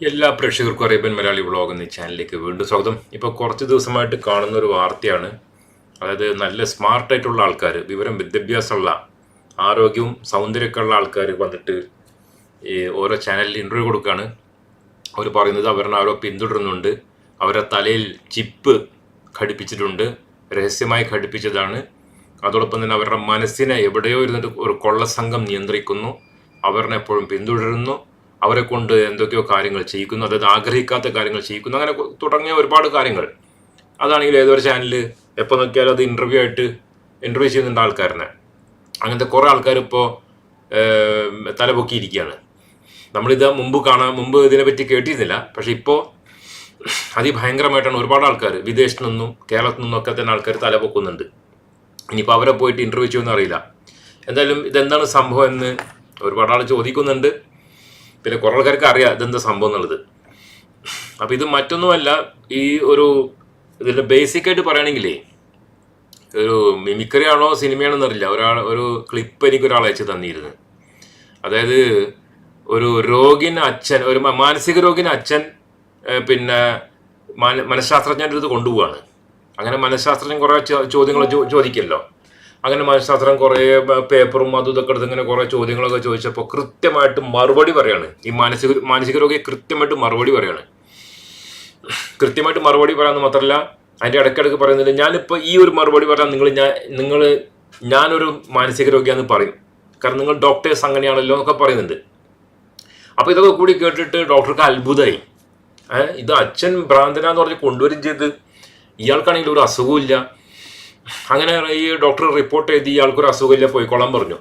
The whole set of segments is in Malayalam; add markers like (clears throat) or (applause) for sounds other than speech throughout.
എല്ലാ പ്രേക്ഷകർക്കും അറേബ്യൻ മലയാളി വ്ളോഗ് എന്ന ചാനലിലേക്ക് വീണ്ടും സ്വാഗതം. ഇപ്പോൾ കുറച്ച് ദിവസമായിട്ട് കാണുന്ന ഒരു വാർത്തയാണ്. അതായത് നല്ല സ്മാർട്ടായിട്ടുള്ള ആൾക്കാർ വിവരം വിദ്യാഭ്യാസമുള്ള ആരോഗ്യവും സൗന്ദര്യമൊക്കെ ഉള്ള ആൾക്കാർ വന്നിട്ട് ഓരോ ചാനലിൽ ഇന്റർവ്യൂ കൊടുക്കുകയാണ് അവർ പറയുന്നത് അവരെ ആരോ പിന്തുടരുന്നുണ്ട്. അവരെ തലയിൽ ചിപ്പ് ഘടിപ്പിച്ചിട്ടുണ്ട്. രഹസ്യമായി ഘടിപ്പിച്ചതാണ്. അതോടൊപ്പം തന്നെ അവരുടെ മനസ്സിനെ എവിടെയോ ഇരുന്നിട്ട് ഒരു കൊള്ളസംഘം നിയന്ത്രിക്കുന്നു. അവരെ എപ്പോഴും പിന്തുടരുന്നു. അവരെ കൊണ്ട് എന്തൊക്കെയോ കാര്യങ്ങൾ ചെയ്യിക്കുന്നു അതായത് ആഗ്രഹിക്കാത്ത കാര്യങ്ങൾ ചെയ്യിക്കുന്നു. അങ്ങനെ തുടങ്ങിയ ഒരുപാട് കാര്യങ്ങൾ. അതാണെങ്കിൽ ഏതൊരു ചാനലിൽ എപ്പോൾ നോക്കിയാലും അത് ഇന്റർവ്യൂ ആയിട്ട് ഇന്റർവ്യൂ ചെയ്യുന്നുണ്ട് ആൾക്കാരനെ അങ്ങനത്തെ കുറേ ആൾക്കാർ ഇപ്പോൾ തലപൊക്കിയിരിക്കുകയാണ്. നമ്മളിത് മുമ്പ് കാണാൻ മുമ്പ് ഇതിനെപ്പറ്റി കേട്ടിരുന്നില്ല. പക്ഷെ ഇപ്പോൾ അതിഭയങ്കരമായിട്ടാണ് ഒരുപാട് ആൾക്കാർ വിദേശത്തു നിന്നും കേരളത്തിൽ നിന്നും ഒക്കെ തന്നെ ആൾക്കാർ തലപൊക്കുന്നുണ്ട്. ഇനിയിപ്പോൾ അവരെ പോയിട്ട് ഇന്റർവ്യൂ ചെയ്യുമെന്ന് അറിയില്ല. എന്തായാലും ഇതെന്താണ് സംഭവം എന്ന് ഒരുപാട് ആൾ ചോദിക്കുന്നുണ്ട്. പിന്നെ കുറേ ആൾക്കാർക്ക് അറിയാം ഇതെന്താ സംഭവം എന്നുള്ളത്. അപ്പോൾ ഇത് മറ്റൊന്നുമല്ല ഈ ഒരു ഇതിന്റെ ബേസിക് ആയിട്ട് പറയുകയാണെങ്കിലേ ഒരു മിമിക്രി ആണോ സിനിമയാണോ അറിയില്ല. ഒരാൾ ഒരു ക്ലിപ്പ് എനിക്ക് ഒരാൾ അയച്ചു തന്നിരുന്നു. അതായത് ഒരു രോഗിന് അച്ഛൻ ഒരു മാനസിക രോഗിന് അച്ഛൻ പിന്നെ മന- മനഃശാസ്ത്രജ്ഞന്റെ അടുത്ത് കൊണ്ടുപോവാണ്. അങ്ങനെ മനഃശാസ്ത്രജ്ഞൻ കുറേ ചോദ്യങ്ങൾ ചോദിക്കല്ലോ. അങ്ങനെ മനഃശാസ്ത്രം കുറേ പേപ്പറും അതും ഇതൊക്കെ എടുത്ത് ഇങ്ങനെ കുറേ ചോദ്യങ്ങളൊക്കെ ചോദിച്ചപ്പോൾ കൃത്യമായിട്ട് മറുപടി പറയാണ്. ഈ മാനസിക മാനസിക രോഗിയെ കൃത്യമായിട്ട് മറുപടി പറയാണ്. കൃത്യമായിട്ട് മറുപടി പറയാമെന്ന് മാത്രമല്ല അതിന്റെ ഇടയ്ക്കിടയ്ക്ക് പറയുന്നത് ഞാനിപ്പോൾ ഈ ഒരു മറുപടി പറയാൻ നിങ്ങൾ ഞാൻ നിങ്ങൾ ഞാനൊരു മാനസിക രോഗിയാന്ന് പറയും. കാരണം നിങ്ങൾ ഡോക്ടേഴ്സ് അങ്ങനെയാണല്ലോ എന്നൊക്കെ പറയുന്നുണ്ട്. അപ്പോൾ ഇതൊക്കെ കൂടി കേട്ടിട്ട് ഡോക്ടർക്ക് അത്ഭുതമായി ഇത് അച്ഛൻ ഭ്രാന്തനാന്ന് പറഞ്ഞ് കൊണ്ടുവരും ചെയ്ത്. ഇയാൾക്കാണെങ്കിൽ ഒരു അസുഖമില്ല അങ്ങനെ ഈ ഡോക്ടർ റിപ്പോർട്ട് ചെയ്ത് ഇയാൾക്കൊരു അസുഖമില്ല പോയിക്കോളാൻ പറഞ്ഞു.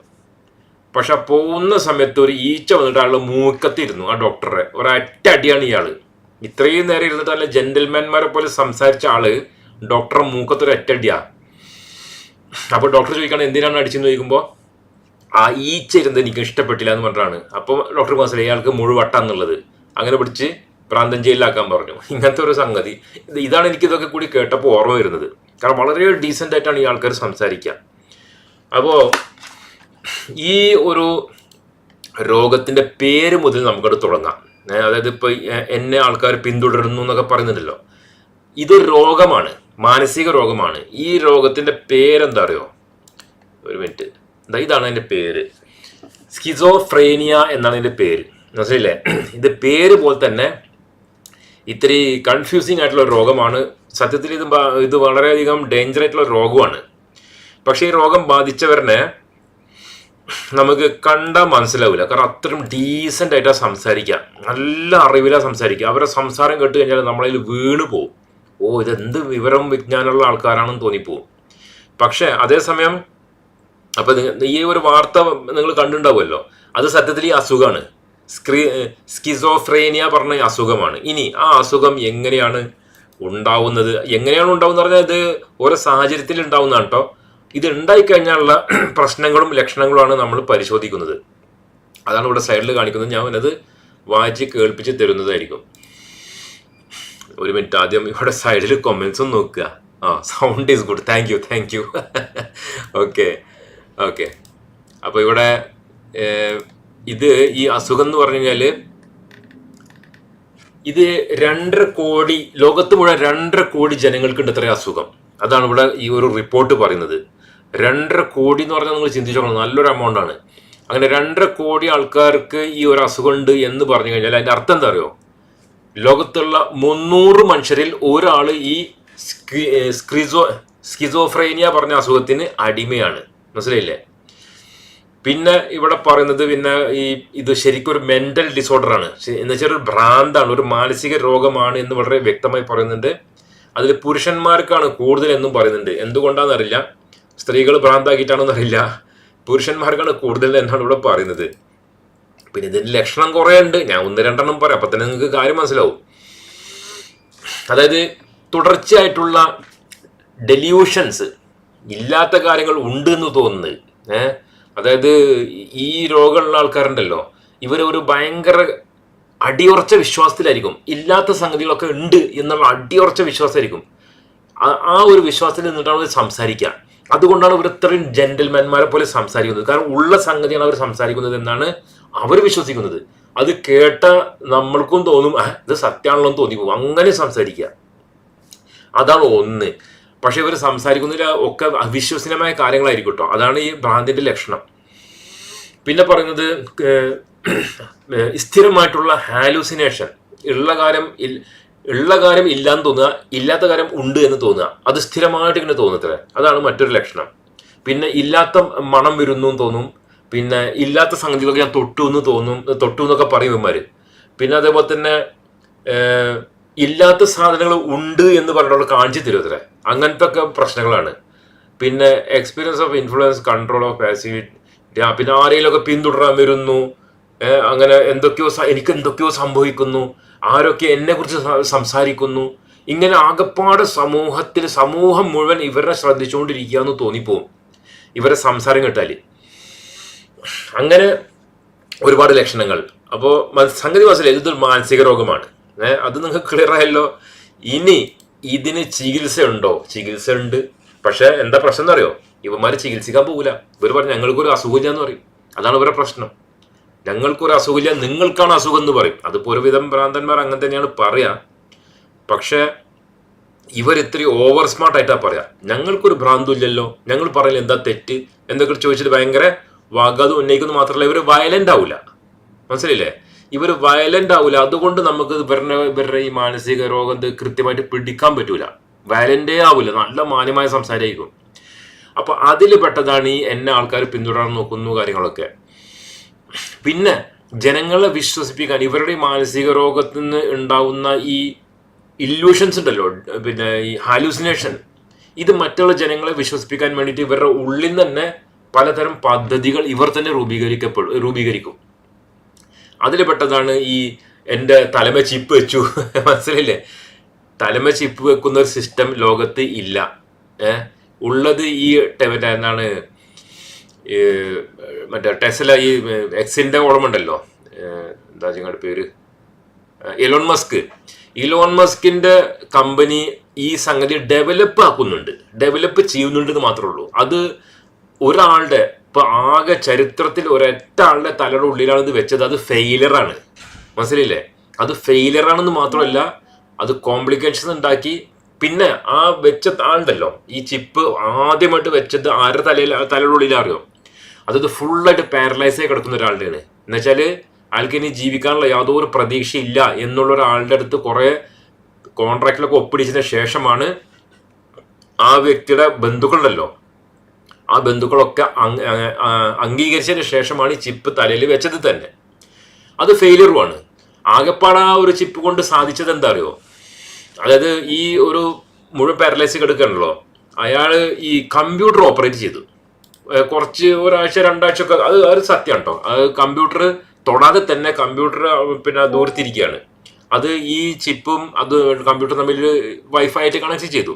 പക്ഷെ പോകുന്ന സമയത്ത് ഒരു ഈച്ച വന്നിട്ട് ആൾ മൂക്കത്തിരുന്നു ആ ഡോക്ടറെ. ഒരൊറ്റ അടിയാണ് ഇയാൾ ഇത്രയും നേരം ഇരുന്നിട്ട് അല്ല ജെന്റിൽമാൻമാരെ പോലെ സംസാരിച്ച ആൾ ഡോക്ടറെ മൂക്കത്തൊരു ഒറ്റടിയാ അപ്പോൾ ഡോക്ടർ ചോദിക്കണം എന്തിനാണ് അടിച്ചെന്ന് ചോദിക്കുമ്പോൾ ആ ഈച്ച ഇരുന്ന് എനിക്ക് ഇഷ്ടപ്പെട്ടില്ല എന്ന് പറഞ്ഞാണ് അപ്പോൾ ഡോക്ടർ മനസ്സിലായി ഇയാൾക്ക് മുഴുവട്ടാന്നുള്ളത്. അങ്ങനെ പിടിച്ച് പ്രാന്തം ജയിലിലാക്കാൻ പറഞ്ഞു. ഇങ്ങനത്തെ ഒരു സംഗതി. ഇതാണ് എനിക്ക് ഇതൊക്കെ കൂടി കേട്ടപ്പോൾ ഓർമ്മ വരുന്നത്. കാരണം വളരെ ഡീസന്റ് ആയിട്ടാണ് ഈ ആൾക്കാർ സംസാരിക്കുക അപ്പോൾ ഈ ഒരു രോഗത്തിന്റെ പേര് മുതൽ നമുക്കത് തുടങ്ങാം. അതായത് ഇപ്പോൾ എന്നെ ആൾക്കാർ പിന്തുടരുന്നു എന്നൊക്കെ പറയുന്നുണ്ടല്ലോ. ഇത് രോഗമാണ് മാനസിക രോഗമാണ്. ഈ രോഗത്തിന്റെ പേരെന്താ അറിയോ? ഒരു മിനിറ്റ്. എന്താ ഇതാണ് അതിന്റെ പേര്. സ്കിസോഫ്രേനിയ എന്നാണ് ഇതിന്റെ പേര്. മനസ്സിലെ ഇത് പേര് പോലെ തന്നെ ഇത്തിരി കൺഫ്യൂസിങ് ആയിട്ടുള്ള ഒരു രോഗമാണ്. സത്യത്തിൽ ഇത് ഇത് വളരെയധികം ഡേഞ്ചർ ആയിട്ടുള്ള രോഗമാണ് പക്ഷേ ഈ രോഗം ബാധിച്ചവരനെ നമുക്ക് കണ്ടാൽ മനസ്സിലാവില്ല കാരണം അത്രയും ഡീസന്റ് ആയിട്ടാണ് സംസാരിക്കുക നല്ല അറിവിലാണ് സംസാരിക്കുക അവരുടെ സംസാരം കേട്ട് കഴിഞ്ഞാൽ നമ്മളതിൽ വീണ് പോവും. ഓ ഇതെന്ത് വിവരം വിജ്ഞാനമുള്ള ആൾക്കാരാണെന്ന് തോന്നിപ്പോവും. പക്ഷേ അതേസമയം അപ്പം ഈ ഒരു വാർത്ത നിങ്ങൾ കണ്ടിട്ടുണ്ടാവുമല്ലോ. അത് സത്യത്തിൽ ഈ അസുഖമാണ്. സ്ക്രീ സ്കിസോഫ്രേനിയ പറഞ്ഞ അസുഖമാണ്. ഇനി ആ അസുഖം എങ്ങനെയാണ് ഉണ്ടാവുന്നത്? എങ്ങനെയാണ് ഉണ്ടാവുന്നത് പറഞ്ഞാൽ ഇത് ഓരോ സാഹചര്യത്തിൽ ഉണ്ടാവുന്നതാണ് കേട്ടോ ഇത് ഉണ്ടായിക്കഴിഞ്ഞാലുള്ള (clears throat) പ്രശ്നങ്ങളും ലക്ഷണങ്ങളുമാണ് നമ്മൾ പരിശോധിക്കുന്നത്. അതാണ് ഇവിടെ സൈഡിൽ കാണിക്കുന്നത്. ഞാൻ അത് വായിച്ച് കേൾപ്പിച്ച് തരുന്നതായിരിക്കും. ഒരു മിനിറ്റ് ആദ്യം ഇവിടെ സൈഡിൽ കൊമൻസും നോക്കുക. ആ sound is good thank you thank you okay okay അപ്പോൾ ഇവിടെ ഇത് ഈ അസുഖം എന്ന് പറഞ്ഞു കഴിഞ്ഞാൽ ഇത് രണ്ടര കോടി ലോകത്ത് മുഴുവൻ രണ്ടര കോടി ജനങ്ങൾക്കുണ്ട് ഇത്ര അസുഖം. അതാണ് ഇവിടെ ഈ ഒരു റിപ്പോർട്ട് പറയുന്നത്. രണ്ടര കോടി എന്ന് പറഞ്ഞാൽ നിങ്ങൾ ചിന്തിച്ചു നോക്കണം നല്ലൊരു എമൗണ്ട് ആണ്. അങ്ങനെ രണ്ടര കോടി ആൾക്കാർക്ക് ഈ ഒരു അസുഖം ഉണ്ട് എന്ന് പറഞ്ഞു കഴിഞ്ഞാൽ അതിന്റെ അർത്ഥം എന്താ അറിയോ? ലോകത്തുള്ള മുന്നൂറ് മനുഷ്യരിൽ ഒരാൾ ഈ സ്ക്രിസോ സ്കിസോഫ്രേനിയ പറഞ്ഞ അസുഖത്തിന് അടിമയാണ്. മനസ്സിലായില്ലേ? പിന്നെ ഇവിടെ പറയുന്നത് പിന്നെ ഈ ഇത് ശരിക്കും ഒരു മെന്റൽ ഡിസോർഡർ ആണ്. ശ- എന്ന് വെച്ചാൽ ഒരു ഭ്രാന്താണ് ഒരു മാനസിക രോഗമാണ് എന്ന് വളരെ വ്യക്തമായി പറയുന്നുണ്ട്. അതിൽ പുരുഷന്മാർക്കാണ് കൂടുതൽ എന്നും പറയുന്നുണ്ട്. എന്തുകൊണ്ടാണെന്നറിയില്ല സ്ത്രീകൾ ഭ്രാന്താക്കിയിട്ടാണെന്ന് അറിയില്ല പുരുഷന്മാർക്കാണ് കൂടുതൽ എന്നാണ് ഇവിടെ പറയുന്നത്. പിന്നെ ഇതിന് ലക്ഷണം കുറേ ഉണ്ട് ഞാൻ ഒന്ന് രണ്ടെണ്ണം പറയാം അപ്പം തന്നെ നിങ്ങൾക്ക് കാര്യം മനസ്സിലാവും. അതായത് തുടർച്ചയായിട്ടുള്ള ഡെല്യൂഷൻസ് ഇല്ലാത്ത കാര്യങ്ങൾ ഉണ്ട് എന്ന് തോന്നുന്നത് ഏഹ് അതായത് ഈ രോഗമുള്ള ആൾക്കാരുണ്ടല്ലോ ഒരു ഭയങ്കര അടിയുറച്ച വിശ്വാസത്തിലായിരിക്കും. ഇല്ലാത്ത സംഗതികളൊക്കെ ഉണ്ട് എന്നുള്ള അടിയുറച്ച വിശ്വാസമായിരിക്കും. ആ- ഒരു വിശ്വാസത്തിൽ നിന്നിട്ടാണ് അവർ സംസാരിക്കുക. അതുകൊണ്ടാണ് ഇവർ ഇത്രയും ജെന്റിൽമാൻമാരെ പോലെ സംസാരിക്കുന്നത്. കാരണം ഉള്ള സംഗതിയാണ് അവർ സംസാരിക്കുന്നത് എന്നാണ് അവർ വിശ്വസിക്കുന്നത്. അത് കേട്ട നമ്മൾക്കും തോന്നും ഇത് സത്യമാണല്ലോ എന്ന് തോന്നി പോകും അങ്ങനെ സംസാരിക്കുക. അതാണ് ഒന്ന്. പക്ഷെ ഇവർ സംസാരിക്കുന്നതിൽ ഒക്കെ അവിശ്വസനീയമായ കാര്യങ്ങളായിരിക്കും കേട്ടോ അതാണ് ഈ ഭ്രാന്തിന്റെ ലക്ഷണം. പിന്നെ പറയുന്നത് സ്ഥിരമായിട്ടുള്ള ഹാലൂസിനേഷൻ. ഉള്ള കാര്യം ഉള്ള കാര്യം ഇല്ലാന്ന് തോന്നുക ഇല്ലാത്ത കാര്യം ഉണ്ട് എന്ന് തോന്നുക. അത് സ്ഥിരമായിട്ട് ഇങ്ങനെ തോന്നത്തില്ല? അതാണ് മറ്റൊരു ലക്ഷണം. പിന്നെ ഇല്ലാത്ത മണം വരുന്നു എന്ന് തോന്നും. പിന്നെ ഇല്ലാത്ത സംഗതികളൊക്കെ ഞാൻ തൊട്ടു എന്ന് തോന്നും തൊട്ടു എന്നൊക്കെ പറയും ഇവന്മാർ പിന്നെ അതേപോലെ തന്നെ ഇല്ലാത്ത സാധനങ്ങൾ ഉണ്ട് എന്ന് പറഞ്ഞുള്ള കാണിച്ചു തരും അത്രേ അങ്ങനത്തെ ഒക്കെ പ്രശ്നങ്ങളാണ്. പിന്നെ experience of influence control of passivity പിന്നെ ആരെങ്കിലുമൊക്കെ പിന്തുടരാൻ വരുന്നു അങ്ങനെ എന്തൊക്കെയോ എനിക്ക് എന്തൊക്കെയോ സംഭവിക്കുന്നു ആരൊക്കെ എന്നെ കുറിച്ച് സംസാരിക്കുന്നു ഇങ്ങനെ ആകപ്പാട് സമൂഹത്തിൽ സമൂഹം മുഴുവൻ ഇവരെ ശ്രദ്ധിച്ചുകൊണ്ടിരിക്കുക എന്ന് തോന്നിപ്പോവും. ഇവരെ സംസാരം കേട്ടാൽ അങ്ങനെ ഒരുപാട് ലക്ഷണങ്ങൾ. അപ്പോൾ സംഗതി മനസ്സിലായി. ഇതൊരു മാനസിക രോഗമാണ്. അത് നിങ്ങൾക്ക് ക്ലിയർ ആയല്ലോ. ഇനി ഇതിന് ചികിത്സ ഉണ്ടോ ചികിത്സ ഉണ്ട് പക്ഷെ എന്താ പ്രശ്നം എന്നറിയോ? ഇവന്മാര് ചികിത്സിക്കാൻ പോകില്ല ഇവർ പറഞ്ഞു ഞങ്ങൾക്കൊരു അസുഖമില്ല എന്ന് പറയും. അതാണ് ഇവരുടെ പ്രശ്നം. ഞങ്ങൾക്കൊരു അസുഖമില്ല നിങ്ങൾക്കാണ് അസുഖം എന്ന് പറയും. അതിപ്പോ ഒരുവിധം ഭ്രാന്തന്മാർ അങ്ങനെ തന്നെയാണ് പറയാ. പക്ഷെ ഇവർ ഇത്തിരി ഓവർ ആയിട്ടാ പറയാ. ഞങ്ങൾക്കൊരു ഭ്രാന്തും ഇല്ലല്ലോ. ഞങ്ങൾ പറയില്ല എന്താ തെറ്റ് എന്തൊക്കെ ചോദിച്ചിട്ട് ഭയങ്കര വാഗാതം ഉന്നയിക്കുന്നു മാത്രമല്ല ഇവർ വയലന്റ് ആവില്ല മനസ്സിലില്ലേ ഇവർ വയലന്റ് ആവില്ല അതുകൊണ്ട് നമുക്ക് ഇവരുടെ ഇവരുടെ ഈ മാനസിക രോഗം കൃത്യമായിട്ട് പിടിക്കാൻ പറ്റൂല. വയലന്റേ ആവില്ല നല്ല മാന്യമായ സംസാരമായിരിക്കും അപ്പൊ അതിൽ പെട്ടതാണ് ഈ എന്നെ ആൾക്കാർ പിന്തുടരാൻ നോക്കുന്നു കാര്യങ്ങളൊക്കെ. പിന്നെ ജനങ്ങളെ വിശ്വസിപ്പിക്കാൻ ഇവരുടെ മാനസിക രോഗത്തിൽ നിന്ന് ഉണ്ടാവുന്ന ഈ ഇല്യൂഷൻസ് ഉണ്ടല്ലോ. പിന്നെ ഈ ഹാലൂസിനേഷൻ ഇത് മറ്റുള്ള ജനങ്ങളെ വിശ്വസിപ്പിക്കാൻ വേണ്ടിയിട്ട് ഇവരുടെ ഉള്ളിൽ തന്നെ പലതരം പദ്ധതികൾ ഇവർ തന്നെ രൂപീകരിക്കപ്പെടും രൂപീകരിക്കും. അതിൽ പെട്ടതാണ് ഈ എന്റെ തലമ ചിപ്പ് വെച്ചു. (laughs) മനസ്സിലില്ലേ തലമ ചിപ്പ് വെക്കുന്ന ഒരു സിസ്റ്റം ലോകത്ത് ഇല്ല. ഏ? ഉള്ളത് ഈ മറ്റേ എന്താണ്? മറ്റേ ടെസ്ല ഈ എക്സിന്റെ ഓർമ്മ ഏഹ് എന്താ ചെയ്യുന്ന പേര്? Elon Musk. ഇലോൺ മസ്കിന്റെ കമ്പനി ഈ സംഗതി ഡെവലപ്പ് ആക്കുന്നുണ്ട്. ഡെവലപ്പ് ചെയ്യുന്നുണ്ട് എന്ന് മാത്രമേ ഉള്ളൂ. അത് ഒരാളുടെ ഇപ്പൊ ആകെ ചരിത്രത്തിൽ ഒരൊറ്റ ആളുടെ തലയുടെ ഉള്ളിലാണ് ഇത് വെച്ചത്. അത് ഫെയിലറാണ് മനസ്സിലില്ലേ അത് ഫെയിലറാണെന്ന് മാത്രമല്ല അത് കോംപ്ലിക്കേഷൻ ഉണ്ടാക്കി. പിന്നെ ആ വെച്ച ആളുണ്ടല്ലോ ഈ ചിപ്പ് ആദ്യമായിട്ട് വെച്ചത് ആരുടെ തലയിൽ തലയുടെ ഉള്ളിൽ അറിയോ? അതത് ഫുള്ളായിട്ട് പാരലൈസ് ആയി കിടക്കുന്ന ഒരാളുടെയാണ്. എന്നുവെച്ചാൽ അയാൾക്ക് ഇനി ജീവിക്കാനുള്ള യാതൊരു പ്രതീക്ഷയില്ല എന്നുള്ള ഒരാളുടെ അടുത്ത് കുറെ കോൺട്രാക്റ്റിലൊക്കെ ഒപ്പിടിച്ചതിന് ശേഷമാണ് ആ വ്യക്തിയുടെ ബന്ധുക്കളുണ്ടല്ലോ ആ ബന്ധുക്കളൊക്കെ അംഗീകരിച്ചതിന് ശേഷമാണ് ഈ ചിപ്പ് തലയിൽ വെച്ചത് തന്നെ. അത് ഫെയിലിയറുമാണ് ആകെപ്പാട് ആ ഒരു ചിപ്പ് കൊണ്ട് സാധിച്ചത് എന്താ അറിയോ അതായത് ഈ ഒരു മുഴുവൻ പാരലൈസ് കിടക്കണല്ലോ അയാൾ ഈ കമ്പ്യൂട്ടർ ഓപ്പറേറ്റ് ചെയ്തു. കുറച്ച് ഒരാഴ്ച രണ്ടാഴ്ച ഒക്കെ അത് ഒരു സത്യം കേട്ടോ അത് കമ്പ്യൂട്ടർ തൊടാതെ തന്നെ കമ്പ്യൂട്ടർ പിന്നെ ദൂരത്തിരിക്കുകയാണ്. അത് ഈ ചിപ്പും അത് കമ്പ്യൂട്ടർ തമ്മിൽ വൈഫൈ ആയിട്ട് കണക്ട് ചെയ്തു.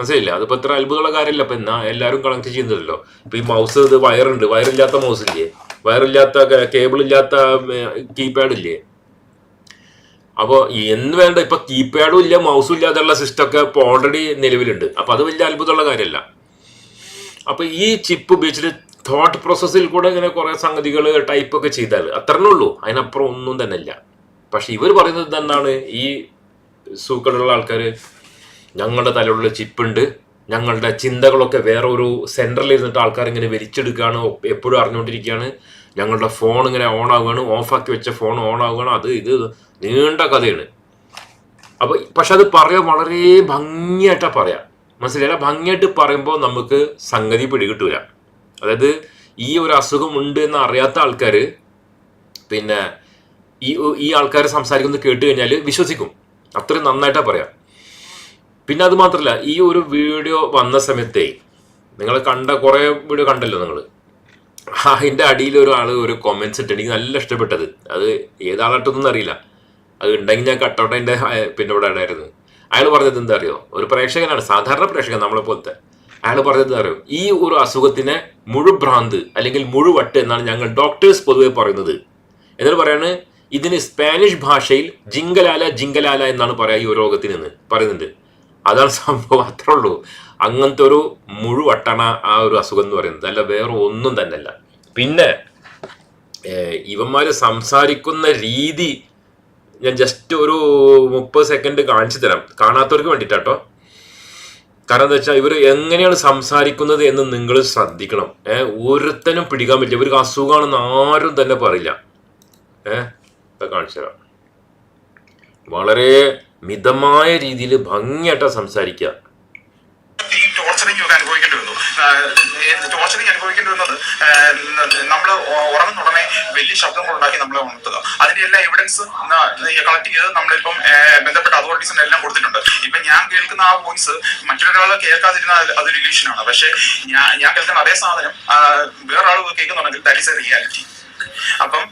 മനസ്സിലായില്ല? അതിപ്പോ ഇത്ര അത്ഭുതമുള്ള കാര്യമില്ല. അപ്പം എന്നാ എല്ലാവരും കണക്ട് ചെയ്യുന്നതല്ലോ. ഇപ്പൊ ഈ മൗസ് ഇത് വയറുണ്ട്. വയറില്ലാത്ത മൗസ് ഇല്ലേ? വയറില്ലാത്ത കേബിൾ ഇല്ലാത്ത കീപാഡ് ഇല്ലേ? അപ്പോൾ എന്ന് വേണ്ട. ഇപ്പൊ കീപാഡും ഇല്ല മൗസും ഇല്ലാതെയുള്ള സിസ്റ്റം ഒക്കെ ഇപ്പോൾ ഓൾറെഡി നിലവിലുണ്ട്. അപ്പൊ അത് വലിയ അത്ഭുതമുള്ള കാര്യമല്ല. അപ്പൊ ഈ ചിപ്പ് ഉപയോഗിച്ചിട്ട് തോട്ട് പ്രോസസ്സിൽ കൂടെ ഇങ്ങനെ കുറേ സംഗതികൾ ടൈപ്പ് ഒക്കെ ചെയ്താൽ അത്രേ ഉള്ളൂ. അതിനപ്പുറം ഒന്നും തന്നെ ഇല്ല. പക്ഷെ ഇവർ പറയുന്നത് എന്താണ് ഈ സൂക്കളുള്ള ആൾക്കാർ ഞങ്ങളുടെ തലയിലുള്ള ചിപ്പുണ്ട്. ഞങ്ങളുടെ ചിന്തകളൊക്കെ വേറെ ഒരു സെന്ററിൽ ഇരുന്നിട്ട് ആൾക്കാർ ഇങ്ങനെ വലിച്ചെടുക്കുകയാണ് എപ്പോഴും അറിഞ്ഞുകൊണ്ടിരിക്കുകയാണ്. ഞങ്ങളുടെ ഫോൺ ഇങ്ങനെ ഓൺ ആവുകയാണ് ഓഫാക്കി വെച്ച ഫോൺ ഓൺ ആവുകയാണ് അത് ഇത് നീണ്ട കഥയാണ്. അപ്പോൾ പക്ഷെ അത് പറയാൻ വളരെ ഭംഗിയായിട്ടാണ് പറയാം. മനസ്സിലായില്ല? ഭംഗിയായിട്ട് പറയുമ്പോൾ നമുക്ക് സംഗതി പിടികിട്ടൂല. അതായത് ഈ ഒരു അസുഖം ഉണ്ട് എന്ന് അറിയാത്ത ആൾക്കാർ പിന്നെ ഈ ഈ ആൾക്കാർ സംസാരിക്കുന്നത് കേട്ട് കഴിഞ്ഞാൽ വിശ്വസിക്കും. അത്രയും നന്നായിട്ടാണ് പറയാം. പിന്നെ അത് മാത്രമല്ല ഈ ഒരു വീഡിയോ വന്ന സമയത്തെ നിങ്ങൾ കണ്ട കുറേ വീഡിയോ കണ്ടല്ലോ നിങ്ങൾ അതിന്റെ അടിയിൽ ഒരാൾ ഒരു കൊമന്റ്സ് ഇട്ട് എനിക്ക് നല്ല ഇഷ്ടപ്പെട്ടത്. അത് ഏതാളായിട്ടൊന്നും അറിയില്ല. അത് ഉണ്ടെങ്കിൽ ഞാൻ കട്ടൗട്ട് അതിന്റെ പിന്നെ ഇവിടെ അയാൾ പറഞ്ഞത് എന്താ അറിയോ? ഒരു പ്രേക്ഷകനാണ് സാധാരണ പ്രേക്ഷകൻ നമ്മളെ പോലത്തെ. അയാൾ പറഞ്ഞത് എന്താ അറിയോ? ഈ ഒരു അസുഖത്തിനെ മുഴുഭ്രാന്ത് അല്ലെങ്കിൽ മുഴുവട്ട് എന്നാണ് ഞങ്ങൾ ഡോക്ടേഴ്സ് പൊതുവെ പറയുന്നത്. എന്നിട്ട് പറയാണ് ഇതിന് സ്പാനിഷ് ഭാഷയിൽ ജിങ്കലാല ജിങ്കലാല എന്നാണ് പറയാ ഈ രോഗത്തിന് പറയുന്നുണ്ട്. അതാണ് സംഭവം. അത്രേ ഉള്ളൂ. അങ്ങനത്തെ ഒരു മുഴുവട്ടണ ആ ഒരു അസുഖം എന്ന് പറയുന്നത്. അല്ല വേറെ ഒന്നും തന്നെ അല്ല പിന്നെ ഇവന്മാര് സംസാരിക്കുന്ന രീതി ഞാൻ ജസ്റ്റ് ഒരു മുപ്പത് സെക്കൻഡ് കാണിച്ചു തരാം. കാണാത്തവർക്ക് വേണ്ടിയിട്ടാട്ടോ കാരണം എന്താ വെച്ചാൽ ഇവർ എങ്ങനെയാണ് സംസാരിക്കുന്നത് എന്ന് നിങ്ങൾ ശ്രദ്ധിക്കണം. ഏഹ് ഒരുത്തനും പിടിക്കാൻ പറ്റില്ല ഇവർക്ക് അസുഖമാണെന്ന് ആരും തന്നെ പറയില്ല. ഏഹ് കാണിച്ചു തരാം. വളരെ മിതമായ രീതിയിൽ ഭംഗിയായിട്ട് സംസാരിക്കുക ടോർച്ചറിങ് ഒക്കെ അനുഭവിക്കേണ്ടി വന്നു. ടോർച്ചറിങ് അനുഭവിക്കേണ്ടി വന്നത് നമ്മൾ ഉറങ്ങുന്ന ഉടനെ വലിയ ശബ്ദങ്ങൾ ഉണ്ടാക്കി നമ്മളെ ഉണർത്തുക. അതിന്റെ എല്ലാ എവിഡൻസ് കളക്ട് ചെയ്ത് നമ്മളിപ്പം ബന്ധപ്പെട്ട അതോറിറ്റീസിന് എല്ലാം കൊടുത്തിട്ടുണ്ട്. ഇപ്പൊ ഞാൻ കേൾക്കുന്ന ആ വോയിസ് മറ്റൊരാൾ കേൾക്കാതിരുന്ന അത് അതൊരു ഇല്യൂഷനാണ് പക്ഷെ ഞാൻ ഞാൻ കേൾക്കുന്ന അതേ സാധനം വേറൊരാൾ കേൾക്കുന്നുണ്ടെങ്കിൽ ദാറ്റ് ഇസ് എ റിയാലിറ്റി അപ്പം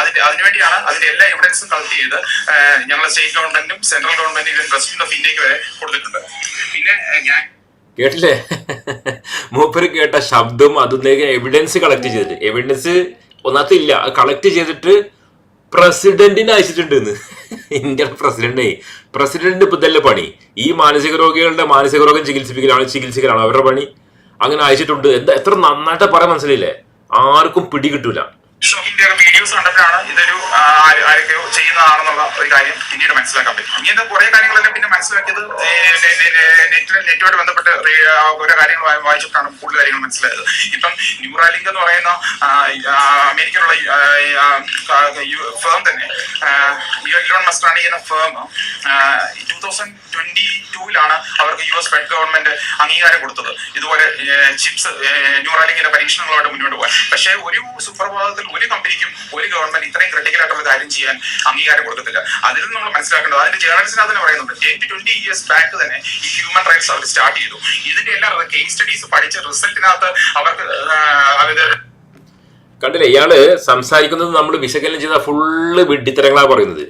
അതിന് അതിനുവേണ്ടിയാണ് അതിന്റെ എല്ലാ എവിഡൻസും കളക്ട് ചെയ്ത് ഞങ്ങൾ സ്റ്റേറ്റ് ഗവൺമെന്റും സെൻട്രൽ ഗവൺമെന്റും ഇവൻ പ്രസിഡന്റ് ഓഫ് ഇന്ത്യയ്ക്ക് വരെ കൊടുത്തിട്ടുണ്ട്. പിന്നെ ഞാൻ കേട്ടില്ലേ? മൂപ്പര് കേട്ട ശബ്ദം അതിലേക്ക് എവിഡൻസ് കളക്ട് ചെയ്തിട്ട്. എവിഡൻസ് ഒന്നാമത്തെ ഇല്ല. കളക്ട് ചെയ്തിട്ട് പ്രസിഡന്റിന് അയച്ചിട്ടുണ്ട് ഇന്ന് ഇന്ത്യ പ്രസിഡന്റേ പ്രസിഡന്റ് ഇപ്പൊ ഇതല്ല പണി. ഈ മാനസിക രോഗികളുടെ മാനസിക രോഗം ചികിത്സിപ്പിക്കലാണ് ചികിത്സിക്കലാണ് അവരുടെ പണി. അങ്ങനെ അയച്ചിട്ടുണ്ട്. എന്താ എത്ര നന്നായിട്ട് പറയാൻ മനസ്സിലായില്ലേ? ആർക്കും പിടി കിട്ടൂല. ഷോക്കിന്റെ വീഡിയോസ് കണ്ടപ്പോഴാണ് ഇതൊരു ആരൊക്കെയോ ചെയ്യുന്നതാണെന്നുള്ള ഒരു കാര്യം പിന്നീട് മനസ്സിലാക്കാൻ പറ്റും. ഇങ്ങനത്തെ കുറെ കാര്യങ്ങളെല്ലാം പിന്നെ മനസ്സിലാക്കിയത് നെറ്റ് നെറ്റുമായിട്ട് ബന്ധപ്പെട്ട് ഓരോ കാര്യങ്ങൾ വായി- വായിച്ചിട്ടാണ് കൂടുതൽ കാര്യങ്ങൾ മനസ്സിലായത്. ഇപ്പം ന്യൂറാലിങ്ക് എന്ന് പറയുന്ന അമേരിക്കയിലുള്ള ഫേം തന്നെ ഇലോൺ മസ്ക് റൺ ചെയ്യുന്ന ഫേം ടൂ തൗസൻഡ് ട്വന്റി ടൂവിലാണ് അവർക്ക് യു എസ് ഫെഡ് ഗവൺമെന്റ് അംഗീകാരം കൊടുത്തത്. ഇതുപോലെ ചിപ്സ് ന്യൂറാലിങ്കിന്റെ പരീക്ഷണങ്ങളുമായിട്ട് മുന്നോട്ട് പോകാൻ. പക്ഷേ ഒരു സുപ്രഭാതത്തിൽ ഒരു കമ്പനിക്കും ഒരു ഗവൺമെന്റ് ഇത്രയും ക്രിട്ടിക്കൽ ആയിട്ടുള്ള കാര്യം ചെയ്യാൻ അംഗീകാരം കൊടുക്കത്തില്ല. അതിൽ നിന്ന് നമ്മൾ മനസ്സിലാക്കേണ്ടത് അതിന്റെ ജേർണലിസ്റ്റിനകത്ത് തന്നെ പറയുന്നുണ്ട്. എയ്റ്റ് ട്വന്റി ഇയേഴ്സ് ബാക്ക് തന്നെ ഈ ഹ്യൂമൻ റൈറ്റ്സ് അവർ സ്റ്റാർട്ട് ചെയ്തു. ഇതിന്റെ എല്ലാ കേസ് സ്റ്റഡീസ് പഠിച്ച റിസൾട്ടിനകത്ത് അവർക്ക് അവർ കണ്ടില്ലേ? ഇയാൾ സംസാരിക്കുന്നത് നമ്മൾ വിശകലനം ചെയ്ത ഫുള്ള് വിഡ്ഢിത്തരങ്ങളാ പറയുന്നത്.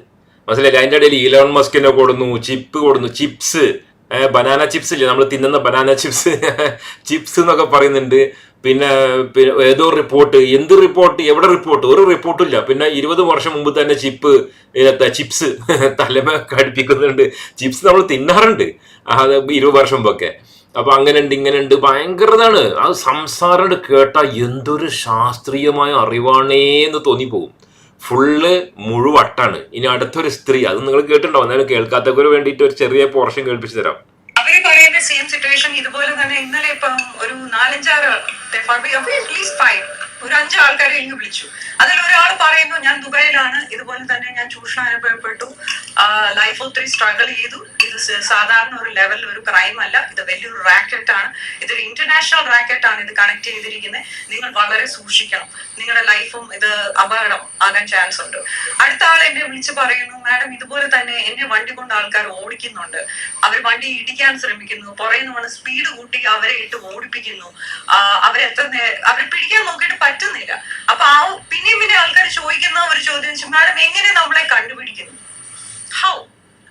മനസ്സിലായില്ലേ? അതിന്റെ ഇടയിൽ ഇലോൺ മസ്കിനെ കൊടുന്നു ചിപ്പ് കൊടുന്നു ചിപ്സ് ബനാന ചിപ്സ് ഇല്ലേ? നമ്മൾ തിന്നുന്ന ബനാന ചിപ്സ് ചിപ്സ് എന്നൊക്കെ പറയുന്നുണ്ട്. പിന്നെ പിന്നെ ഏതോ റിപ്പോർട്ട് എന്ത് റിപ്പോർട്ട് എവിടെ റിപ്പോർട്ട്? ഒരു റിപ്പോർട്ടില്ല പിന്നെ ഇരുപത് വർഷം മുമ്പ് തന്നെ ചിപ്പ് ചിപ്സ് (laughs) തലമ കടിപ്പിക്കുന്നുണ്ട് ചിപ്സ് നമ്മൾ തിന്നാറുണ്ട്. അത് ഇരുപത് വർഷം മുമ്പൊക്കെ. അപ്പൊ അങ്ങനെ ഉണ്ട് ഇങ്ങനെ ഉണ്ട് ഭയങ്കരതാണ്. അത് സംസാരം കേട്ട എന്തൊരു ശാസ്ത്രീയമായ അറിവാണേ എന്ന് തോന്നിപ്പോകും. ഫുള്ള് മുഴുവട്ടാണ്. ഇനി അടുത്തൊരു സ്ത്രീ അത് നിങ്ങൾ കേട്ടിട്ടുണ്ടോ എന്നാലും കേൾക്കാത്തവർക്ക് വേണ്ടിയിട്ട് ഒരു ചെറിയ പോർഷൻ കേൾപ്പിച്ചു തരാം. അവർ പറയുന്ന സെയിം സിറ്റുവേഷൻ ഇതുപോലെ തന്നെ ഇന്നലെ ഇപ്പം ഒരു നാലഞ്ചാറ് അറ്റ്ലീസ്റ്റ് ഫൈവ് ഒരു അഞ്ച് ആൾക്കാരെ ഇങ്ങ് വിളിച്ചു. അതിൽ ഒരാൾ പറയുന്നു ഞാൻ ദുബായിലാണ്. ഇതുപോലെ തന്നെ ഞാൻ ചൂഷണം അനുഭവപ്പെട്ടു ലൈഫ് ഒത്തിരി സ്ട്രഗിൾ ചെയ്തു. ഇത് സാധാരണ ഒരു ലെവലിൽ ഒരു ക്രൈം അല്ല. ഇത് വലിയൊരു റാക്കറ്റ് ആണ്. ഇതൊരു ഇന്റർനാഷണൽ റാക്കറ്റ് ആണ് ഇത് കണക്ട് ചെയ്തിരിക്കുന്നത് നിങ്ങൾ വളരെ സൂക്ഷിക്കണം. നിങ്ങളുടെ ലൈഫും ഇത് അപകടം ആകാൻ ചാൻസ് ഉണ്ട്. അടുത്ത ആൾ എന്നെ വിളിച്ച് പറയുന്നു മാഡം ഇതുപോലെ തന്നെ എന്നെ വണ്ടി കൊണ്ട് ആൾക്കാർ ഓടിക്കുന്നുണ്ട്. അവർ വണ്ടി ഇടിക്കാൻ ശ്രമിക്കുന്നു. നിന്ന് സ്പീഡ് കൂട്ടി അവരെ ഇട്ട് ഓടിപ്പിക്കുന്നു. അവരെത്ര അവരെ പിടിക്കാൻ നോക്കിയിട്ട് പറ്റുന്നില്ല. അപ്പൊ ആ പിന്നെയും പിന്നെ ആൾക്കാർ ചോദിക്കുന്ന ഒരു ചോദ്യം വെച്ചാൽ മാഡം എങ്ങനെ നമ്മളെ കണ്ടുപിടിക്കുന്നു? How?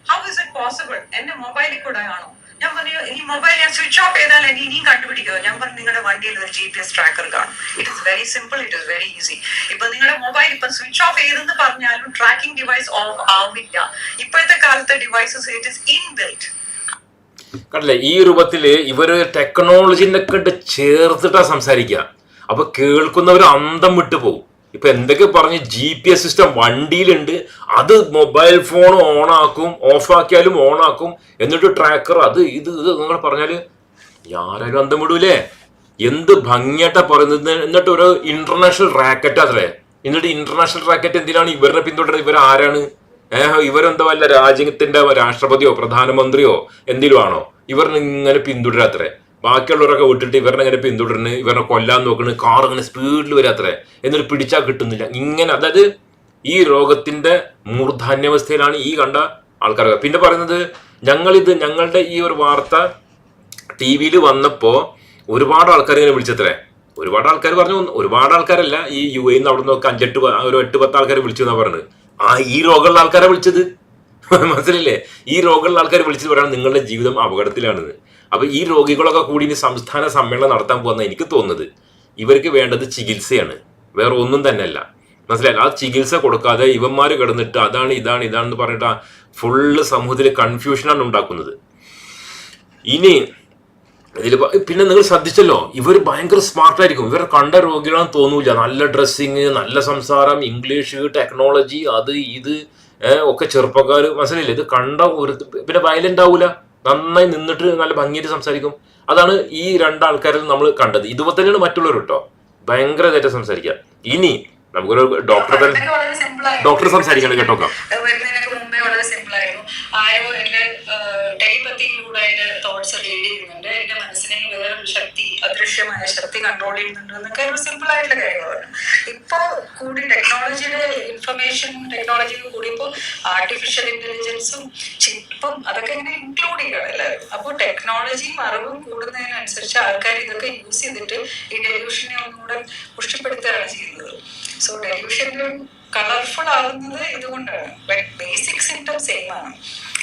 How is it possible എന്റെ മൊബൈലിൽ കൂടെ ആണോ ഞാൻ പറഞ്ഞു ഈ മൊബൈൽ ഞാൻ സ്വിച്ച് ഓഫ് ചെയ്താൽ എനിക്ക് ഇനിയും കണ്ടുപിടിക്കുമോ ഞാൻ പറഞ്ഞു നിങ്ങളുടെ വണ്ടിയിൽ ഒരു ജി പി എസ് ട്രാക്കർ കാണും. It is very simple it is very easy ഇപ്പൊ നിങ്ങളുടെ മൊബൈൽ ഇപ്പൊ സ്വിച്ച് ഓഫ് ചെയ്തെന്ന് പറഞ്ഞാലും ട്രാക്കിംഗ് ഡിവൈസ് ഓഫ് ആവില്ല. ഇപ്പോഴത്തെ കാലത്തെ ഡിവൈസസ് ഇറ്റ് ഇസ് ഇൻബിൽറ്റ് കണ്ടില്ലേ ഈ രൂപത്തിൽ ഇവർ ടെക്നോളജിനെ കണ്ട് ചേർത്തിട്ടാ സംസാരിക്കുക അപ്പൊ കേൾക്കുന്നവർ അന്തം വിട്ടു പോകും ഇപ്പൊ എന്തൊക്കെ പറഞ്ഞ് ജി പി എസ് സിസ്റ്റം വണ്ടിയിലുണ്ട് അത് മൊബൈൽ ഫോൺ ഓണാക്കും ആക്കും ഓഫ് ആക്കിയാലും ഓൺ ആക്കും എന്നിട്ട് ട്രാക്കർ അത് ഇത് ഇത് നിങ്ങൾ പറഞ്ഞാൽ ആരായാലും അന്തം വിടൂലേ എന്ത് ഭംഗിയായിട്ടാ പറയുന്നത്? എന്നിട്ട് ഒരു ഇന്റർനാഷണൽ റാക്കറ്റ് അത്രേ എന്നിട്ട് ഇന്റർനാഷണൽ റാക്കറ്റ് എന്തിനാണ് ഇവരുടെ പിന്തുടരുന്നത്? ഇവർ ആരാണ്? ഏഹ് ഇവരെന്താ വല്ല രാജ്യത്തിന്റെ രാഷ്ട്രപതിയോ പ്രധാനമന്ത്രിയോ എന്തിലും ആണോ ഇവർ ഇങ്ങനെ പിന്തുടരാത്രേ ബാക്കിയുള്ളവരൊക്കെ വിട്ടിട്ട് ഇവരെ ഇങ്ങനെ പിന്തുടരുന്നു ഇവരെ കൊല്ലാൻ നോക്കുന്നു കാർ ഇങ്ങനെ സ്പീഡിൽ വരാത്രേ എന്നിട്ട് പിടിച്ചാൽ കിട്ടുന്നില്ല. ഇങ്ങനെ അതായത് ഈ രോഗത്തിന്റെ മൂർധാന്യാവസ്ഥയിലാണ് ഈ കണ്ട ആൾക്കാരൊക്കെ. പിന്നെ പറയുന്നത് ഞങ്ങളിത് ഞങ്ങളുടെ ഈ ഒരു വാർത്ത ടി വിയിൽ വന്നപ്പോ ഒരുപാട് ആൾക്കാർ ഇങ്ങനെ വിളിച്ചത്രേ. ഒരുപാട് ആൾക്കാർ പറഞ്ഞു ഒരുപാട് ആൾക്കാരല്ല ഈ യു എയിൽ നിന്ന് അവിടെ നിന്നൊക്കെ അഞ്ചെട്ട് ഒരു എട്ട് പത്ത് ആൾക്കാർ വിളിച്ചു എന്നാ പറഞ്ഞത്. ആ ഈ രോഗമുള്ള ആൾക്കാരെ വിളിച്ചത്. (laughs) മനസ്സിലില്ലേ ഈ രോഗമുള്ള ആൾക്കാർ വിളിച്ചത് പറയണം നിങ്ങളുടെ ജീവിതം അപകടത്തിലാണെന്ന്. അപ്പൊ ഈ രോഗികളൊക്കെ കൂടി ഇനി സംസ്ഥാന സമ്മേളനം നടത്താൻ പോകുന്ന എനിക്ക് തോന്നുന്നത് ഇവർക്ക് വേണ്ടത് ചികിത്സയാണ്. വേറെ ഒന്നും തന്നെ അല്ല മനസ്സിലായില്ല? ആ ചികിത്സ കൊടുക്കാതെ ഇവന്മാർ കിടന്നിട്ട് അതാണ് ഇതാണ് ഇതാണെന്ന് പറഞ്ഞിട്ട് ഫുള്ള് സമൂഹത്തിൽ കൺഫ്യൂഷനാണ് ഉണ്ടാക്കുന്നത്. ഇനി ഇതിൽ പിന്നെ നിങ്ങൾ ശ്രദ്ധിച്ചല്ലോ ഇവർ ഭയങ്കര സ്മാർട്ടായിരിക്കും ഇവരെ കണ്ട രോഗികളാണെന്ന് തോന്നൂല. നല്ല ഡ്രസ്സിങ് നല്ല സംസാരം ഇംഗ്ലീഷ് ടെക്നോളജി അത് ഇത് ഒക്കെ ചെറുപ്പക്കാർ മനസ്സിലായില്ലേ? ഇത് കണ്ട ഒരു പിന്നെ വയലന്റ് ആവൂല. നന്നായി നിന്നിട്ട് നല്ല ഭംഗിയായിട്ട് സംസാരിക്കും. അതാണ് ഈ രണ്ടാൾക്കാരിൽ നമ്മൾ കണ്ടത്. ഇതുപോലെ തന്നെയാണ് മറ്റുള്ളവർ കേട്ടോ ഭയങ്കര ഇതായിട്ട് സംസാരിക്കുക. ഇനി നമുക്കൊരു ഡോക്ടർ. ഡോക്ടർ സംസാരിക്കണം കേട്ടോ മുമ്പേ വളരെ സിമ്പിൾ ആയിരുന്നു. ആരോ എന്റെ ടെലിപ്പത്തിയിലൂടെ അതിന്റെ തോട്ട്സ് റീഡ് ചെയ്യുന്നുണ്ട്. എന്റെ മനസ്സിനെ വേറൊരു ശക്തി അദൃശ്യമായ ശക്തി കൺട്രോൾ ചെയ്യുന്നുണ്ട് എന്നൊക്കെ ഒരു സിമ്പിൾ ആയിട്ടുള്ള കാര്യമാണ് ഇപ്പൊ കൂടി ടെക്നോളജിയുടെ ഇൻഫർമേഷൻ ടെക്നോളജി കൂടിയപ്പോൾ ആർട്ടിഫിഷ്യൽ ഇന്റലിജൻസും ചിപ്പും അതൊക്കെ ഇങ്ങനെ ഇൻക്ലൂഡ് ചെയ്യണം എല്ലാവരും അപ്പോൾ ടെക്നോളജിയും അറിവും കൂടുന്നതിനനുസരിച്ച് ആൾക്കാർ ഇതൊക്കെ യൂസ് ചെയ്തിട്ട് ഈ ഡെലിവിഷനെ ഒന്നുകൂടെ പുഷ്ടിപ്പെടുത്തുകയാണ് ചെയ്യുന്നത്. സോ ഡെല്യൂഷനിലും കളർഫുൾ ആകുന്നത് ഇതുകൊണ്ടാണ്. ബേസിക് സിംറ്റം സെയിം ആണ്.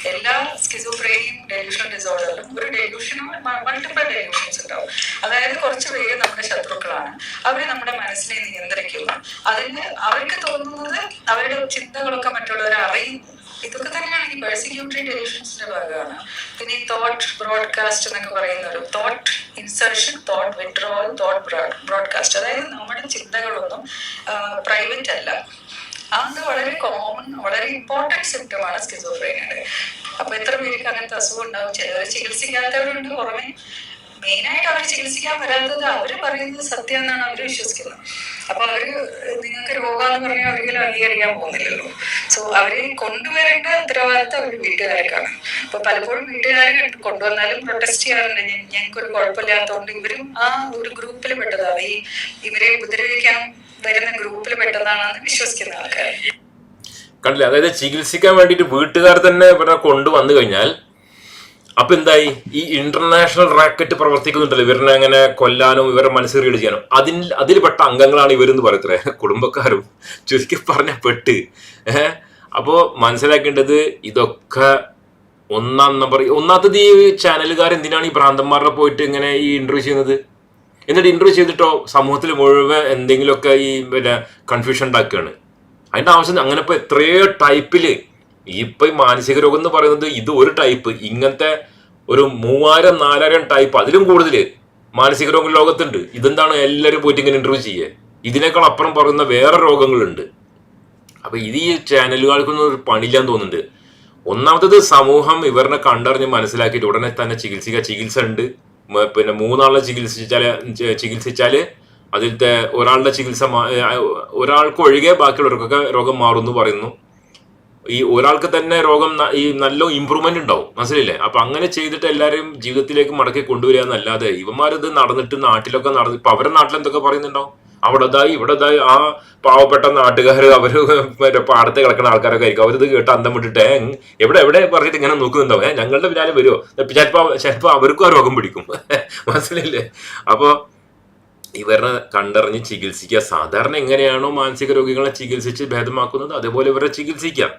എല്ലാ സ്കിസോഫ്രേനിയും ഡെല്യൂഷൻ ഡിസോർഡറിലും ഒരു ഡെല്യൂഷനും മൾട്ടിപ്പിൾ ഡെലിഷൻസ് ഉണ്ടാവും. അതായത് കുറച്ച് പേര് നമ്മുടെ ശത്രുക്കളാണ്. അവർ നമ്മുടെ മനസ്സിനെ നിയന്ത്രിക്കുന്നു. അതിന് അവർക്ക് തോന്നുന്നത് അവരുടെ ചിന്തകളൊക്കെ മറ്റുള്ളവരെ അറിയുന്നു ഇതൊക്കെ തന്നെയാണ് ഈ പെർസിക്യൂട്ടറി ഡെലിഷൻസിന്റെ ഭാഗമാണ്. പിന്നെ ഈ തോട്ട് ബ്രോഡ്കാസ്റ്റ് എന്നൊക്കെ പറയുന്ന ഒരു thought insertion thought withdrawal thought broadcast അതായത് നമ്മുടെ ചിന്തകളൊന്നും പ്രൈവറ്റ് അല്ല. അത് വളരെ കോമൺ വളരെ ഇമ്പോർട്ടന്റ് സിംറ്റമാണ് സ്കിസോഫ്രേനിയുടെ അപ്പൊ എത്ര പേർക്ക് അങ്ങനത്തെ അസുഖം ഉണ്ടാവും? ചിലർ ചികിത്സിക്കാത്തവരുണ്ട് പുറമെ. മെയിനായിട്ട് അവർ ചികിത്സിക്കാൻ വരാത്തത് അവർ പറയുന്നത് സത്യം എന്നാണ് അവർ വിശ്വസിക്കുന്നത്. അപ്പൊ അവർ നിങ്ങൾക്ക് രോഗാന്ന് പറഞ്ഞാൽ ഒരിക്കലും അംഗീകരിക്കാൻ പോകുന്നില്ലല്ലോ. സോ അവരെ കൊണ്ടുവരേണ്ട ഉത്തരവാദിത്തം അവർ വീട്ടുകാർക്കാണ്. അപ്പൊ പലപ്പോഴും വീട്ടുകാരെ കൊണ്ടുവന്നാലും പ്രൊട്ടസ്റ്റ് ചെയ്യാറുണ്ട്. ഞങ്ങൾക്ക് ഒരു കുഴപ്പമില്ലാത്തതുകൊണ്ട് ഇവരും ആ ഒരു ഗ്രൂപ്പിൽ പെട്ടതാണ് ഈ ഇവരെ ഉപദ്രവിക്കാൻ വരുന്ന ഗ്രൂപ്പിൽ പെട്ടതാണെന്ന് വിശ്വസിക്കുന്ന ആൾക്കാർ കണ്ടില്ല? അതായത് ചികിത്സിക്കാൻ വേണ്ടിയിട്ട് വീട്ടുകാർ തന്നെ ഇവരെ കൊണ്ടുവന്നു കഴിഞ്ഞാൽ അപ്പൊ എന്തായി? ഈ ഇന്റർനാഷണൽ റാക്കറ്റ് പ്രവർത്തിക്കുന്നുണ്ടല്ലോ. ഇവരിനെ അങ്ങനെ കൊല്ലാനും ഇവരെ മനസ്സ് റീഡ് ചെയ്യാനും. അതിൽ അതിൽപ്പെട്ട അംഗങ്ങളാണ് ഇവരെന്ന് പറയത്രേ. കുടുംബക്കാരും. ചുരുക്കി പറഞ്ഞ പെട്ട്. ഏഹ്? അപ്പോ മനസ്സിലാക്കേണ്ടത് ഇതൊക്കെ ഒന്നാം നമ്പർ ഒന്നാമത്തത് ഈ ചാനലുകാർ എന്തിനാണ് ഈ ഭ്രാന്തന്മാരുടെ പോയിട്ട് ഇങ്ങനെ ഈ ഇന്റർവ്യൂ ചെയ്യുന്നത്? എന്നിട്ട് ഇന്റർവ്യൂ ചെയ്തിട്ടോ സമൂഹത്തിൽ മുഴുവൻ എന്തെങ്കിലുമൊക്കെ ഈ പിന്നെ കൺഫ്യൂഷൻ ഉണ്ടാക്കുകയാണ് അതിന്റെ ആവശ്യം അങ്ങനെ ഇപ്പൊ എത്രയോ ടൈപ്പിൽ ഇപ്പൊ ഈ മാനസിക രോഗം എന്ന് പറയുന്നത് ഇത് ഒരു ടൈപ്പ് ഇങ്ങനത്തെ ഒരു മൂവായിരം നാലായിരം ടൈപ്പ് അതിലും കൂടുതൽ മാനസിക രോഗം ലോകത്തുണ്ട്. ഇതെന്താണ് എല്ലാവരും പോയിട്ട് ഇങ്ങനെ ഇന്റർവ്യൂ ചെയ്യുക ഇതിനേക്കാൾ അപ്പുറം പറയുന്ന വേറെ രോഗങ്ങളുണ്ട്. അപ്പൊ ഇത് ഈ ചാനലുകൾക്കൊന്നും ഒരു പണിയില്ലാന്ന് തോന്നുന്നുണ്ട്. ഒന്നാമത്തത് സമൂഹം ഇവരെ കണ്ടറിഞ്ഞ് മനസ്സിലാക്കിയിട്ട് ഉടനെ തന്നെ ചികിത്സിക്കുക ചികിത്സ ഉണ്ട്. പിന്നെ മൂന്നാളെ ചികിത്സിച്ചാൽ ചികിത്സിച്ചാൽ അതിലത്തെ ഒരാളുടെ ചികിത്സ ഒരാൾക്ക് ഒഴികെ ബാക്കിയുള്ളവർക്കൊക്കെ രോഗം മാറും എന്ന് പറയുന്നു. ഈ ഒരാൾക്ക് തന്നെ രോഗം ഈ നല്ല ഇമ്പ്രൂവ്മെന്റ് ഉണ്ടാവും. മനസ്സിലില്ലേ? അപ്പൊ അങ്ങനെ ചെയ്തിട്ട് എല്ലാവരെയും ജീവിതത്തിലേക്ക് മടക്കി കൊണ്ടുവരിക എന്നല്ലാതെ ഇവന്മാരത് നടന്നിട്ട് നാട്ടിലൊക്കെ നടന്ന് ഇപ്പൊ അവരുടെ നാട്ടിൽ എന്തൊക്കെ പറയുന്നുണ്ടാവും? അവിടെതായി ഇവിടെതായി ആ പാവപ്പെട്ട നാട്ടുകാർ അവർ മറ്റേ പാടത്ത് കിടക്കുന്ന ആൾക്കാരൊക്കെ ആയിരിക്കും. അവരിത് കേട്ട് അന്തം വിട്ടിട്ട് എവിടെ എവിടെ പറഞ്ഞിട്ട് ഇങ്ങനെ നോക്കുന്നുണ്ടാവും? ഏഹ് ഞങ്ങളുടെ പിന്നാലെ വരുമോ ചിലപ്പോ ചിലപ്പോ അവർക്കും ആ രോഗം പിടിക്കും. (laughs) മനസ്സിലില്ലേ? അപ്പൊ ഇവരെ കണ്ടറിഞ്ഞ് ചികിത്സിക്കുക. സാധാരണ എങ്ങനെയാണോ മാനസിക രോഗികളെ ചികിത്സിച്ച് ഭേദമാക്കുന്നത്? അതേപോലെ ഇവരെ ചികിത്സിക്കാം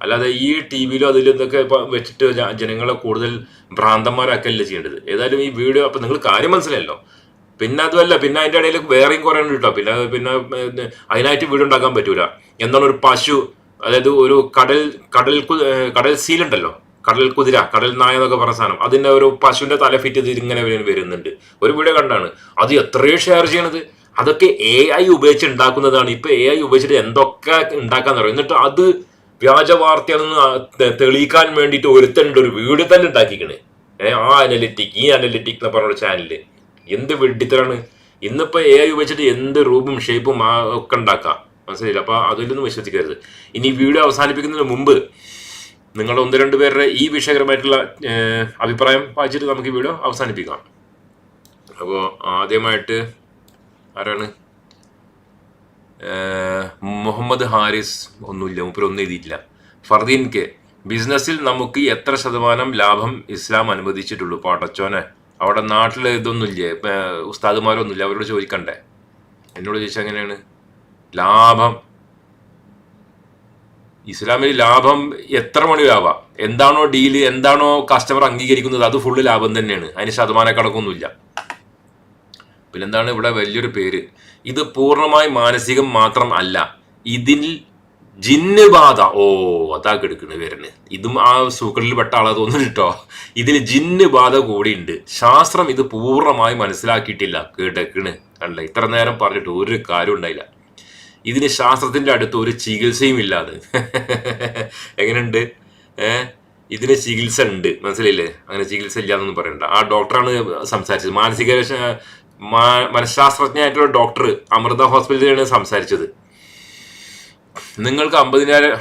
അല്ലാതെ ഈ ടി വിയിലും അതിലും ഇതൊക്കെ വെച്ചിട്ട് ജനങ്ങളെ കൂടുതൽ ഭ്രാന്തന്മാരാക്കല്ല ചെയ്യേണ്ടത്? ഏതായാലും ഈ വീഡിയോ അപ്പൊ നിങ്ങൾ കാര്യം മനസ്സിലായല്ലോ. പിന്നെ അതുമല്ല പിന്നെ അതിന്റെ ഇടയിൽ വേറെയും കുറെ ഉണ്ട് കേട്ടോ പിന്നെ പിന്നെ അതിനായിട്ട് വീട് ഉണ്ടാക്കാൻ പറ്റൂല. എന്താണ് ഒരു പശു അതായത് ഒരു കടൽ കടൽ കടൽ സീൽ ഉണ്ടല്ലോ. കടൽ കുതിര കടൽ നായ എന്നൊക്കെ പറഞ്ഞ സാധനം. അതിന്റെ ഒരു പശുവിന്റെ തല ഫിറ്റ് ചെയ്ത് ഇങ്ങനെ വരുന്നുണ്ട്. ഒരു വീഡിയോ കണ്ടാണ്. അത് എത്രയോ ഷെയർ ചെയ്യണത്. അതൊക്കെ എ ഐ ഉപയോഗിച്ച് ഉണ്ടാക്കുന്നതാണ്. ഇപ്പൊ എ ഐ ഉപയോഗിച്ചിട്ട് എന്തൊക്കെ ഉണ്ടാക്കാൻ പറയും എന്നിട്ട് അത് വ്യാജ വാർത്തയാണെന്ന് തെളിയിക്കാൻ വേണ്ടിയിട്ട് ഒരുത്തനുണ്ട് ഒരു വീഡിയോ തന്നെ ഉണ്ടാക്കിക്കണ്. ഏഹ് ആ അനലിറ്റിക് ഈ അനലിറ്റിക് എന്ന് പറഞ്ഞ ചാനൽ എന്ത് വെഡിത്തരാണ് ഇന്നിപ്പോ എ ഐ ഉപയോഗിച്ചിട്ട് എന്ത് റൂപും ഷേപ്പും ആ ഒക്കെ ഉണ്ടാക്കാം. മനസ്സിലായില്ല? അപ്പൊ അതിലൊന്നും വിശ്വസിക്കരുത്. ഇനി വീഡിയോ അവസാനിപ്പിക്കുന്നതിന് മുമ്പ് നിങ്ങൾ ഒന്ന് രണ്ട് പേരുടെ ഈ വിഷയകരമായിട്ടുള്ള അഭിപ്രായം വായിച്ചിട്ട് നമുക്ക് ഈ വീഡിയോ അവസാനിപ്പിക്കാം. അപ്പോൾ ആദ്യമായിട്ട് ആരാണ്? മുഹമ്മദ് ഹാരിസ് ഒന്നുമില്ല മൂപ്പര് ഒന്നും എഴുതിയിട്ടില്ല. ഫർദീൻ കെ ബിസിനസ്സിൽ നമുക്ക് എത്ര ശതമാനം ലാഭം ഇസ്ലാം അനുവദിച്ചിട്ടുള്ളൂ പാട്ടച്ചോനെ? അവിടെ നാട്ടിൽ ഇതൊന്നുമില്ലേ? ഉസ്താദുമാരൊന്നുമില്ല? അവരോട് ചോദിക്കണ്ടേ? എന്നോട് ചോദിച്ചാൽ എങ്ങനെയാണ്? ലാഭം. ഇസ്ലാമിൽ ലാഭം എത്ര മണിയാവാം? എന്താണോ ഡീൽ എന്താണോ കസ്റ്റമർ അംഗീകരിക്കുന്നത് അത് ഫുള്ള് ലാഭം തന്നെയാണ്. അതിന് ശതമാന കണക്കൊന്നുമില്ല പിന്നെന്താണ് ഇവിടെ വലിയൊരു പേര്. ഇത് പൂർണമായി മാനസികം മാത്രം അല്ല. ഇതിൽ ജിന്ന് ബാധ. ഓ അതാ കിടക്കണ് പേരന് ഇതും ആ സൂക്കളിൽ പെട്ട ആളാ തോന്നുന്നു കേട്ടോ ഇതിൽ ജിന്ന് ബാധ കൂടിയുണ്ട്. ശാസ്ത്രം ഇത് പൂർണമായി മനസ്സിലാക്കിയിട്ടില്ല. കേട്ടേക്കണ് കണ്ടില്ല ഇത്ര നേരം പറഞ്ഞിട്ട് ഒരു കാര്യം ഉണ്ടായില്ല. ഇതിന് ശാസ്ത്രത്തിന്റെ അടുത്ത് ഒരു ചികിത്സയും ഇല്ലാതെ (laughs) എങ്ങനെയുണ്ട്? ഏർ ഇതിന് ചികിത്സ ഉണ്ട്. മനസ്സിലായില്ലേ? അങ്ങനെ ചികിത്സ ഇല്ലാന്നൊന്നും പറയണ്ട. ആ ഡോക്ടറാണ് സംസാരിച്ചത്. മാനസിക മനഃശാസ്ത്രജ്ഞനായിട്ടുള്ള ഡോക്ടർ അമൃത ഹോസ്പിറ്റലിലാണ് സംസാരിച്ചത്. നിങ്ങൾക്ക് അമ്പതിനായിരം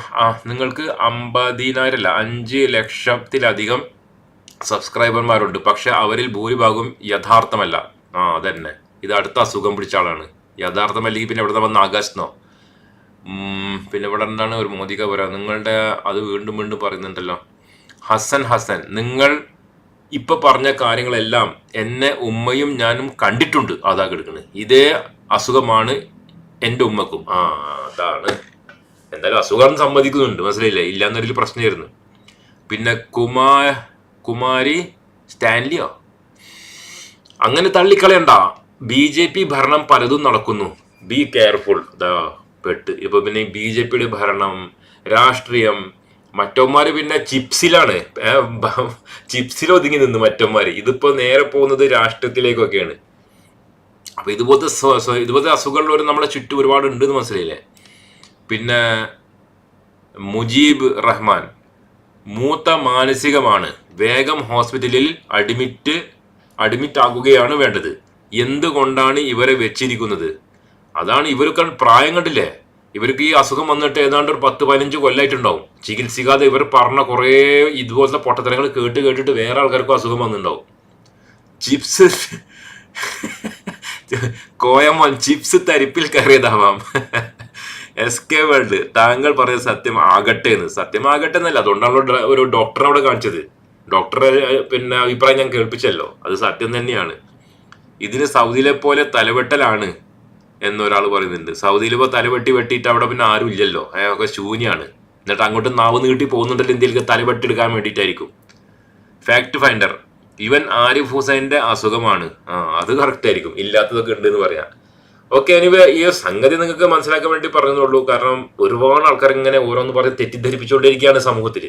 നിങ്ങൾക്ക് അമ്പതിനായിരം അല്ല അഞ്ച് ലക്ഷത്തിലധികം സബ്സ്ക്രൈബർമാരുണ്ട് പക്ഷെ അവരിൽ ഭൂരിഭാഗം യഥാർത്ഥമല്ല. ആ അതന്നെ. ഇത് അടുത്ത അസുഖം പിടിച്ച ആളാണ്. യഥാർത്ഥമല്ലെങ്കിൽ പിന്നെ ഇവിടെ വന്ന ആകാശനോ പിന്നെ ഇവിടെ എന്താണ് ഒരു മോദിക പറയാ നിങ്ങളുടെ അത് വീണ്ടും വീണ്ടും പറയുന്നുണ്ടല്ലോ. ഹസൻ ഹസൻ നിങ്ങൾ ഇപ്പൊ പറഞ്ഞ കാര്യങ്ങളെല്ലാം എന്നെ ഉമ്മയും ഞാനും കണ്ടിട്ടുണ്ട് അതാ കിടക്കുന്നത് ഇതേ അസുഖമാണ് എന്റെ ഉമ്മക്കും. ആ അതാണ്. എന്തായാലും അസുഖം സമ്മതിക്കുന്നുണ്ട്. മനസ്സിലായില്ലേ? ഇല്ലാന്നൊരു പ്രശ്നമായിരുന്നു. പിന്നെ കുമാ കുമാരി സ്റ്റാൻലിയോ? അങ്ങനെ തള്ളിക്കളയണ്ട. ബി ജെ പി ഭരണം പലതും നടക്കുന്നു. ബി കെയർഫുൾ ദാ പെട്ട്. ഇപ്പൊ പിന്നെ ബി ജെ പിയുടെ ഭരണം രാഷ്ട്രീയം മറ്റവന്മാര് പിന്നെ ചിപ്സിലാണ്. ചിപ്സിൽ ഒതുങ്ങി നിന്ന് മറ്റവന്മാര്. ഇതിപ്പോ നേരെ പോകുന്നത് രാഷ്ട്രീയത്തിലേക്കൊക്കെയാണ് അപ്പൊ ഇതുപോലത്തെ ഇതുപോലത്തെ അസുഖമുള്ളവർ നമ്മളെ ചുറ്റും ഒരുപാട് ഉണ്ട് എന്ന് മനസ്സിലായില്ലേ? പിന്നെ മുജീബ് റഹ്മാൻ മൂത്ത മാനസികമാണ്. വേഗം ഹോസ്പിറ്റലിൽ അഡ്മിറ്റ് അഡ്മിറ്റ് ആകുകയാണ് വേണ്ടത്. എന്തുകൊണ്ടാണ് ഇവരെ വെച്ചിരിക്കുന്നത്? അതാണ് ഇവർക്ക് പ്രായം കണ്ടില്ലേ? ഇവർക്ക് ഈ അസുഖം വന്നിട്ട് ഏതാണ്ട് ഒരു പത്ത് പതിനഞ്ച് കൊല്ലായിട്ടുണ്ടാവും. ചികിത്സിക്കാതെ ഇവർ പറഞ്ഞ കുറേ ഇതുപോലത്തെ പൊട്ടത്തരങ്ങൾ കേട്ട് കേട്ടിട്ട് വേറെ ആൾക്കാർക്കും അസുഖം വന്നിട്ടുണ്ടാവും. ചിപ്സ് കോയമോൻ ചിപ്സ് തരിപ്പിൽ കയറിയതാവാം. എസ് കെ വേൾഡ് താങ്കൾ പറഞ്ഞ സത്യം ആകട്ടെ എന്ന്. സത്യം ആകട്ടെ എന്നല്ല അതുകൊണ്ടാണല്ലോ ഒരു ഡോക്ടറെ അവിടെ കാണിച്ചത്. ഡോക്ടറെ പിന്നെ അഭിപ്രായം ഞാൻ കേൾപ്പിച്ചല്ലോ. അത് സത്യം തന്നെയാണ്. ഇതിന് സൗദിയിലെ പോലെ തലവെട്ടലാണ് എന്നൊരാൾ പറയുന്നുണ്ട്. സൗദിയിൽ ഇപ്പോൾ തലവെട്ടി വെട്ടിയിട്ട് അവിടെ പിന്നെ ആരും ഇല്ലല്ലോ. അതൊക്കെ ശൂന്യാണ്. എന്നിട്ട് അങ്ങോട്ട് നാവ് നീട്ടി പോകുന്നുണ്ടല്ലോ ഇന്ത്യയിലേക്ക് തലവെട്ടെടുക്കാൻ വേണ്ടിയിട്ടായിരിക്കും. ഫാക്ട് ഫൈൻഡർ ഇവൻ ആരിഫ് ഹുസൈന്റെ അസുഖമാണ്. ആ അത് കറക്റ്റ് ആയിരിക്കും. ഇല്ലാത്തതൊക്കെ ഉണ്ട് എന്ന് പറയാം. ഓക്കെ എനിവേ ഈ സംഗതി നിങ്ങൾക്ക് മനസ്സിലാക്കാൻ വേണ്ടി പറഞ്ഞതുള്ളൂ കാരണം ഒരുപാട് ആൾക്കാർ ഇങ്ങനെ ഓരോന്ന് പറഞ്ഞ് തെറ്റിദ്ധരിപ്പിച്ചുകൊണ്ടിരിക്കുകയാണ് സമൂഹത്തിൽ.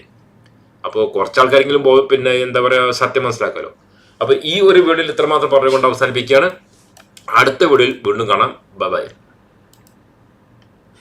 അപ്പോൾ കുറച്ച് ആൾക്കാരെങ്കിലും പോയി പിന്നെ എന്താ പറയുക സത്യം മനസ്സിലാക്കാലോ. അപ്പോൾ ഈ ഒരു വീഡിയോയിൽ ഇത്രമാത്രം പറഞ്ഞുകൊണ്ട് അവസാനിപ്പിക്കുകയാണ്. അടുത്ത വീഡിയോയിൽ വീണ്ടും കാണാം. ബൈ